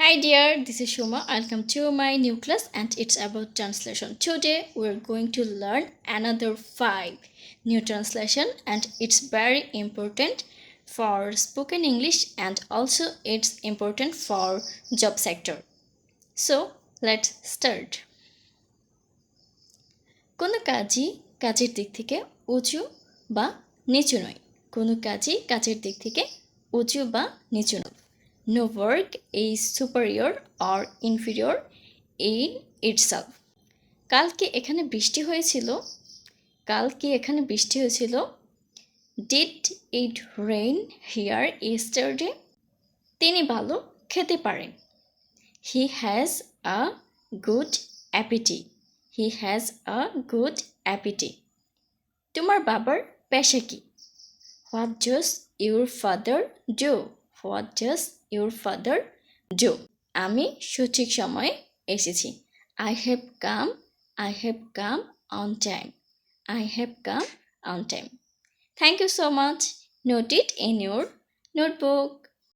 Hi dear, this is Shuma. Welcome to my new class and it's about translation. Today we're going to learn another five new translation and it's very important for spoken English and also it's important for job sector. So let's start. কোনো কাজই কাজের দিক থেকে উঁচু বা নিচু নয় কোনো কাজই কাজের দিক থেকে উঁচু বা নিচু নয় no work is superior or inferior in itself কালকে এখানে বৃষ্টি হয়েছিল। কালকে এখানে বৃষ্টি হয়েছিল। Did it rain here yesterday তিনি ভালো খেতে পারেন। He has a good appetite he has a good appetite তোমার বাবার পেশা কি? What does your father do what does your father do আমি সঠিক সময়ে এসেছি। I have come I have come on time I have come on time thank you so much note it in your notebook